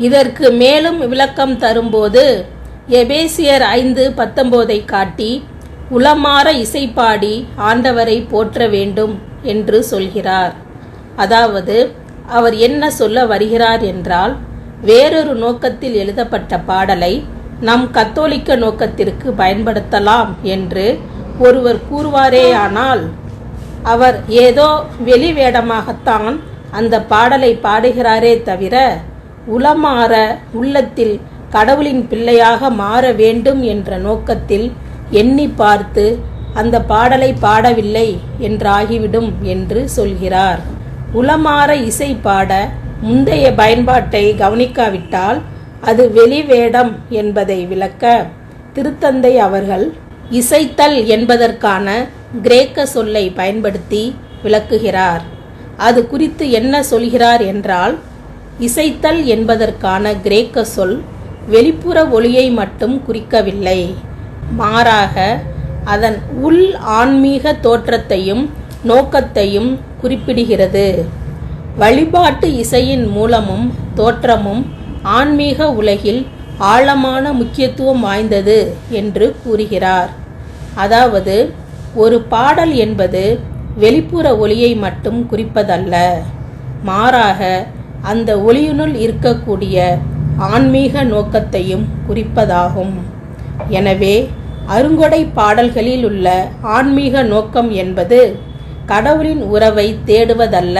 இதற்கு மேலும் விளக்கம் தரும்போது எபேசியர் ஐந்து பத்தொம்போதை காட்டி உளமாற இசைப்பாடி ஆண்டவரை போற்ற வேண்டும் என்று சொல்கிறார். அதாவது அவர் என்ன சொல்ல வருகிறார் என்றால் வேறொரு நோக்கத்தில் எழுதப்பட்ட பாடலை நம் கத்தோலிக்க நோக்கத்திற்கு பயன்படுத்தலாம் என்று ஒருவர் கூறுவாரேயானால் அவர் ஏதோ வெளிவேடமாகத்தான் அந்த பாடலை பாடுகிறாரே தவிர உளமாற உள்ளத்தில் கடவுளின் பிள்ளையாக மாற வேண்டும் என்ற நோக்கத்தில் எண்ணி பார்த்து அந்த பாடலை பாடவில்லை என்றாகிவிடும் என்று சொல்கிறார். உளமாற இசை பாட முந்தைய பயன்பாட்டை கவனிக்காவிட்டால் அது வெளிவேடம் என்பதை விளக்க திருத்தந்தை அவர்கள் இசைத்தல் என்பதற்கான கிரேக்க சொல்லை பயன்படுத்தி விளக்குகிறார். அது குறித்து என்ன சொல்கிறார் என்றால் இசைத்தல் என்பதற்கான கிரேக்க சொல் வெளிப்புற ஒளியை மட்டும் குறிக்கவில்லை. மாறாக அதன் உள் ஆன்மீக தோற்றத்தையும் நோக்கத்தையும் குறிப்பிடுகிறது. வழிபாட்டு இசையின் மூலமும் தோற்றமும் ஆன்மீக உலகில் ஆழமான முக்கியத்துவம் வாய்ந்தது என்று கூறுகிறார். அதாவது ஒரு பாடல் என்பது வெளிப்புற ஒளியை மட்டும் குறிப்பதல்ல. மாறாக அந்த ஒளியினுள் இருக்கக்கூடிய ஆன்மீக நோக்கத்தையும் குறிப்பதாகும். எனவே அருங்கொடை பாடல்களில் உள்ள ஆன்மீக நோக்கம் என்பது கடவுளின் உறவை தேடுவதல்ல.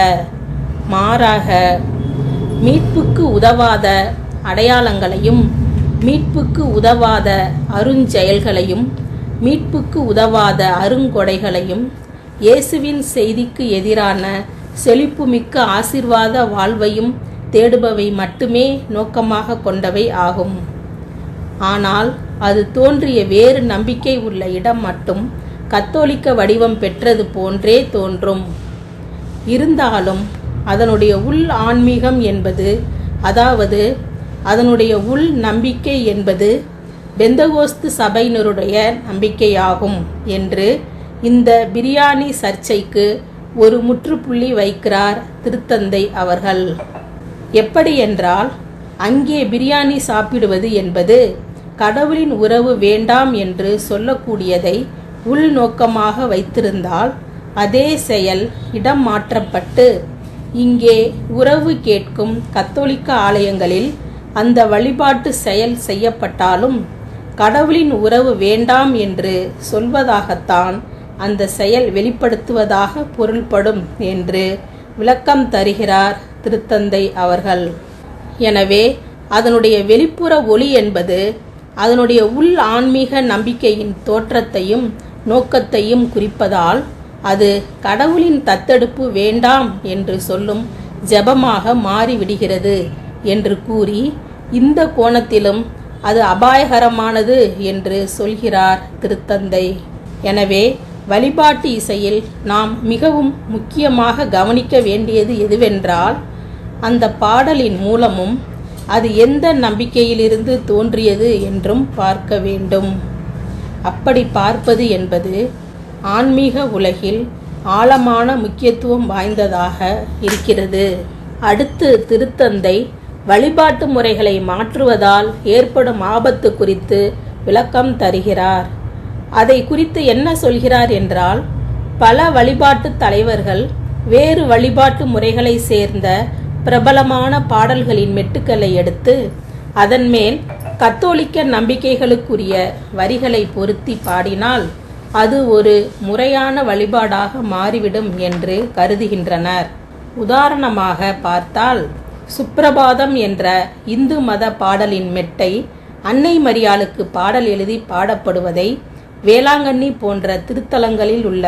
மாறாக மீட்புக்கு உதவாத அடையாளங்களையும் மீட்புக்கு உதவாத அருஞ்செயல்களையும் மீட்புக்கு உதவாத அருங்கொடைகளையும் இயேசுவின் செய்திக்கு எதிரான செழிப்புமிக்க ஆசிர்வாத வாழ்வையும் தேடுபவை மட்டுமே நோக்கமாக கொண்டவை ஆகும். ஆனால் அது தோன்றிய வேறு நம்பிக்கை உள்ள இடம் மட்டும் கத்தோலிக்க வடிவம் பெற்றது போன்றே தோன்றும். இருந்தாலும் அதனுடைய உள் ஆன்மீகம் என்பது அதாவது அதனுடைய உள் நம்பிக்கை என்பது பெந்தகோஸ்து சபையினருடைய நம்பிக்கையாகும் என்று இந்த பிரியாணி சர்ச்சைக்கு ஒரு முற்றுப்புள்ளி வைக்கிறார் திருத்தந்தை அவர்கள். எப்படி என்றால் அங்கே பிரியாணி சாப்பிடுவது என்பது கடவுளின் உறவு வேண்டாம் என்று சொல்லக்கூடியதை உள்நோக்கமாக வைத்திருந்தால் அதே செயல் இடம் மாற்றப்பட்டு இங்கே உறவு கேட்கும் கத்தோலிக்க ஆலயங்களில் அந்த வழிபாட்டு செயல் செய்யப்பட்டாலும் கடவுளின் உறவு வேண்டாம் என்று சொல்வதாகத்தான் அந்த செயல் வெளிப்படுத்துவதாக பொருள்படும் என்று விளக்கம் தருகிறார் திருத்தந்தை அவர்கள். எனவே அதனுடைய வெளிப்புற ஒளி என்பது அதனுடைய உள் ஆன்மீக நம்பிக்கையின் தோற்றத்தையும் நோக்கத்தையும் குறிப்பதால் அது கடவுளின் தத்தெடுப்பு வேண்டாம் என்று சொல்லும் ஜெபமாக மாறிவிடுகிறது என்று கூறி இந்த கோணத்திலும் அது அபாயகரமானது என்று சொல்கிறார் திருத்தந்தை. எனவே வழிபாட்டு இசையில் நாம் மிகவும் முக்கியமாக கவனிக்க வேண்டியது எதுவென்றால் அந்த பாடலின் மூலமும் அது எந்த நம்பிக்கையிலிருந்து தோன்றியது என்றும் பார்க்க வேண்டும். அப்படி பார்ப்பது என்பது ஆன்மீக உலகில் ஆழமான முக்கியத்துவம் வாய்ந்ததாக இருக்கிறது. அடுத்து திருத்தந்தை வழிபாட்டு முறைகளை மாற்றுவதால் ஏற்படும் ஆபத்து குறித்து விளக்கம் தருகிறார். அதை குறித்து என்ன சொல்கிறார் என்றால் பல வழிபாட்டு தலைவர்கள் வேறு வழிபாட்டு முறைகளை சேர்ந்த பிரபலமான பாடல்களின் மெட்டுக்களை எடுத்து அதன் மேல் கத்தோலிக்க நம்பிக்கைகளுக்குரிய வரிகளை பொருத்தி பாடினால் அது ஒரு முறையான வழிபாடாக மாறிவிடும் என்று கருதுகின்றனர். உதாரணமாக பார்த்தால் சுப்பிரபாதம் என்ற இந்து மத பாடலின் மெட்டை அன்னை மரியாளுக்கு பாடல் எழுதி பாடப்படுவதை வேளாங்கண்ணி போன்ற திருத்தலங்களில் உள்ள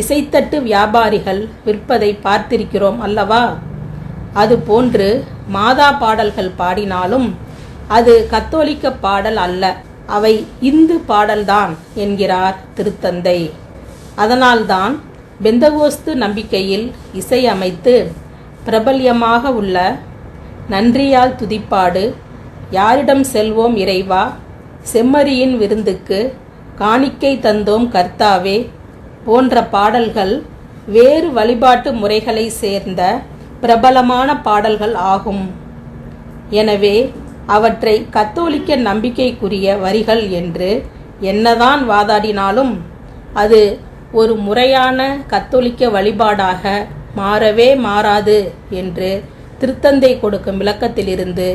இசைத்தட்டு வியாபாரிகள் விற்பதை பார்த்திருக்கிறோம் அல்லவா? அது போன்று மாதா பாடல்கள் பாடினாலும் அது கத்தோலிக்க பாடல் அல்ல அவை இந்து பாடல்தான் என்கிறார் திருத்தந்தை. அதனால்தான் பெந்தகோஸ்து நம்பிக்கையில் இசையமைத்து பிரபல்யமாக உள்ள நன்றியால் துதிப்பாடு யாரிடம் செல்வோம் இறைவா செம்மறியின் விருந்துக்கு காணிக்கை தந்தோம் கர்த்தாவே. போன்ற பாடல்கள் வேறு வழிபாட்டு முறைகளை சேர்ந்த பிரபலமான பாடல்கள் ஆகும். எனவே அவற்றை கத்தோலிக்க நம்பிக்கைக்குரிய வரிகள் என்று என்னதான் வாதாடினாலும் அது ஒரு முறையான கத்தோலிக்க வழிபாடாக மாறவே மாறாது என்று திருத்தந்தை கொடுக்கும் விளக்கத்திலிருந்து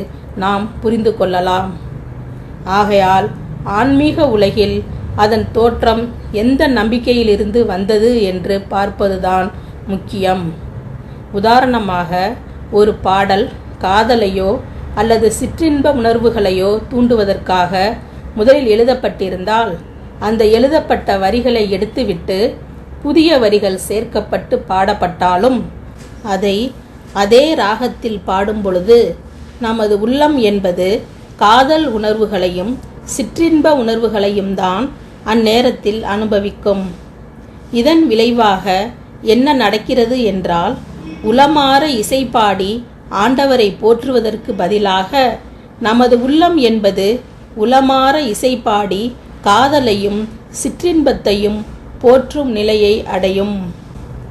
நாம் புரிந்து கொள்ளலாம். ஆகையால் ஆன்மீக உலகில் அதன் தோற்றம் எந்த நம்பிக்கையிலிருந்து வந்தது என்று பார்ப்பதுதான் முக்கியம். உதாரணமாக ஒரு பாடல் காதலையோ அல்லது சிற்றின்ப உணர்வுகளையோ தூண்டுவதற்காக முதலில் எழுதப்பட்டிருந்தால் அந்த எழுதப்பட்ட வரிகளை எடுத்துவிட்டு புதிய வரிகள் சேர்க்கப்பட்டு பாடப்பட்டாலும் அதை அதே ராகத்தில் பாடும் பொழுது நமது உள்ளம் என்பது காதல் உணர்வுகளையும் சிற்றின்ப உணர்வுகளையும் தான் அந்நேரத்தில் அனுபவிக்கும். இதன் விளைவாக என்ன நடக்கிறது என்றால் உளமாற இசைப்பாடி ஆண்டவரை போற்றுவதற்கு பதிலாக நமது உள்ளம் என்பது உளமாற இசைப்பாடி காதலையும் சிற்றின்பத்தையும் போற்றும் நிலையை அடையும்.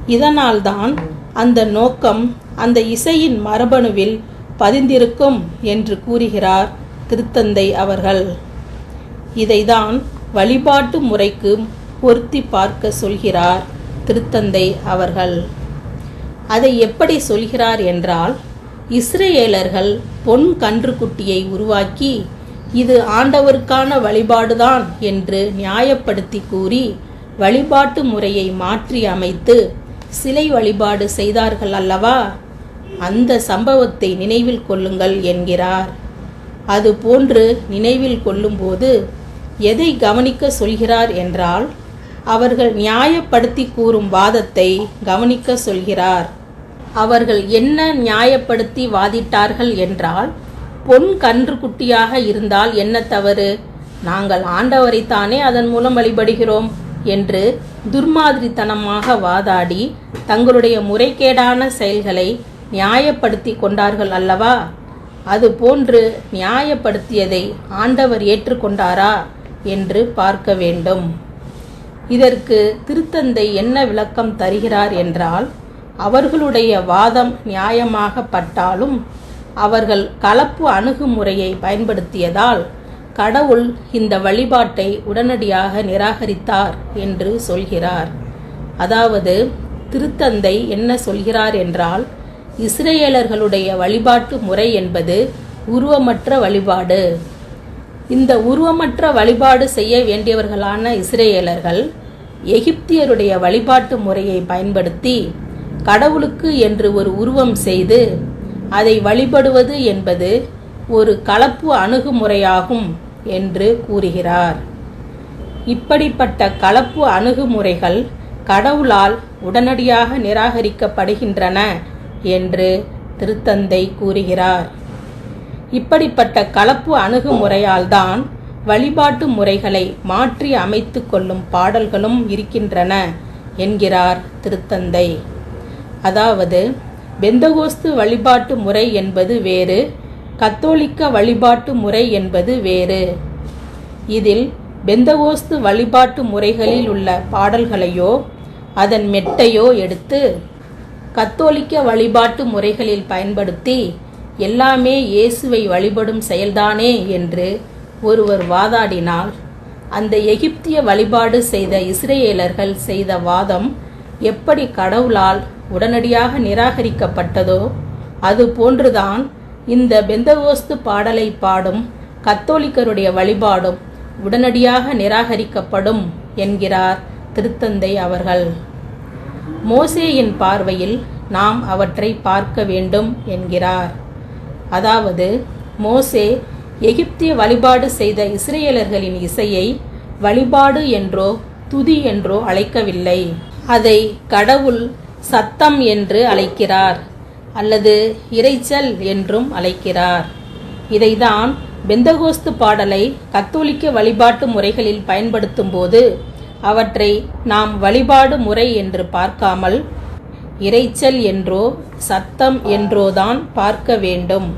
இதனால்தான் அந்த நோக்கம் அந்த இசையின் மரபணுவில் பதிந்திருக்கும் என்று கூறுகிறார் திருத்தந்தை அவர்கள். இதைதான் வழிபாட்டு முறைக்கு பொருத்தி பார்க்க சொல்கிறார் திருத்தந்தை அவர்கள். அதை எப்படி சொல்கிறார் என்றால் இஸ்ரேலர்கள் பொன் கன்றுக்குட்டியை உருவாக்கி இது ஆண்டவருக்கான வழிபாடுதான் என்று நியாயப்படுத்தி கூறி வழிபாட்டு முறையை மாற்றி அமைத்து சிலை வழிபாடு செய்தார்கள் அல்லவா? அந்த சம்பவத்தை நினைவில் கொள்ளுங்கள் என்கிறார். அது போன்று நினைவில் கொள்ளும்போது எதை கவனிக்க சொல்கிறார் என்றால் அவர்கள் நியாயப்படுத்தி கூறும் வாதத்தை கவனிக்க சொல்கிறார். அவர்கள் என்ன நியாயப்படுத்தி வாதிட்டார்கள் என்றால் பொன் கன்றுக்குட்டியாக இருந்தால் என்ன தவறு? நாங்கள் ஆண்டவரைத்தானே அதன் மூலம் வழிபடுகிறோம் என்று துர்மாதிரித்தனமாக வாதாடி தங்களுடைய முறைகேடான செயல்களை நியாயப்படுத்தி கொண்டார்கள் அல்லவா? அதுபோன்று நியாயப்படுத்தியதை ஆண்டவர் ஏற்றுக்கொண்டாரா? என்று பார்க்க வேண்டும். இதற்கு திருத்தந்தை என்ன விளக்கம் தருகிறார் என்றால் அவர்களுடைய வாதம் நியாயமாகப்பட்டாலும் அவர்கள் கலப்பு அணுகுமுறையை பயன்படுத்தியதால் கடவுள் இந்த வழிபாட்டை உடனடியாக நிராகரித்தார் என்று சொல்கிறார். அதாவது திருத்தந்தை என்ன சொல்கிறார் என்றால் இஸ்ரேலர்களுடைய வழிபாட்டு முறை என்பது உருவமற்ற வழிபாடு. இந்த உருவமற்ற வழிபாடு செய்ய வேண்டியவர்களான இஸ்ரேலர்கள் எகிப்தியருடைய வழிபாட்டு முறையை பயன்படுத்தி கடவுளுக்கு என்று ஒரு உருவம் செய்து அதை வழிபடுவது என்பது ஒரு கலப்பு அணுகுமுறையாகும் என்று கூறுகிறார். இப்படிப்பட்ட கலப்பு அணுகுமுறைகள் கடவுளால் உடனடியாக நிராகரிக்கப்படுகின்றன என்று திருத்தந்தை கூறுகிறார். இப்படிப்பட்ட கலப்பு அணுகுமுறையால்தான் வழிபாட்டு முறைகளை மாற்றி அமைத்து கொள்ளும் பாடல்களும் இருக்கின்றன என்கிறார் திருத்தந்தை. அதாவது பெந்தகோஸ்து வழிபாட்டு முறை என்பது வேறு கத்தோலிக்க வழிபாட்டு முறை என்பது வேறு. இதில் பெந்தகோஸ்து வழிபாட்டு முறைகளில் உள்ள பாடல்களையோ அதன் மெட்டையோ எடுத்து கத்தோலிக்க வழிபாட்டு முறைகளில் பயன்படுத்தி எல்லாமே இயேசுவை வழிபடும் செயல்தானே என்று ஒருவர் வாதாடினால் அந்த எகிப்திய வழிபாடு செய்த இஸ்ரேலர்கள் செய்த வாதம் எப்படி கடவுளால் உடனடியாக நிராகரிக்கப்பட்டதோ அது போன்றுதான் இந்த பெந்தகோஸ்து பாடலை பாடும் கத்தோலிக்கருடைய வழிபாடும் உடனடியாக நிராகரிக்கப்படும் என்கிறார் திருத்தந்தை அவர்கள். மோசேயின் பார்வையில் நாம் அவற்றை பார்க்க வேண்டும் என்கிறார். அதாவது மோசே எகிப்திய வழிபாடு செய்த இஸ்ரேலர்களின் இசையை வழிபாடு என்றோ துதி என்றோ அழைக்கவில்லை. அதை கடவுள் சத்தம் என்று அழைக்கிறார் அல்லது இரைச்சல் என்றும் அழைக்கிறார். இதைதான் பெந்தகோஸ்து பாடலை கத்தோலிக்க வழிபாட்டு முறைகளில் பயன்படுத்தும் போது அவற்றை நாம் வழிபாடு முறை என்று பார்க்காமல் இரைச்சல் என்றோ சத்தம் என்றோதான் பார்க்க வேண்டும்.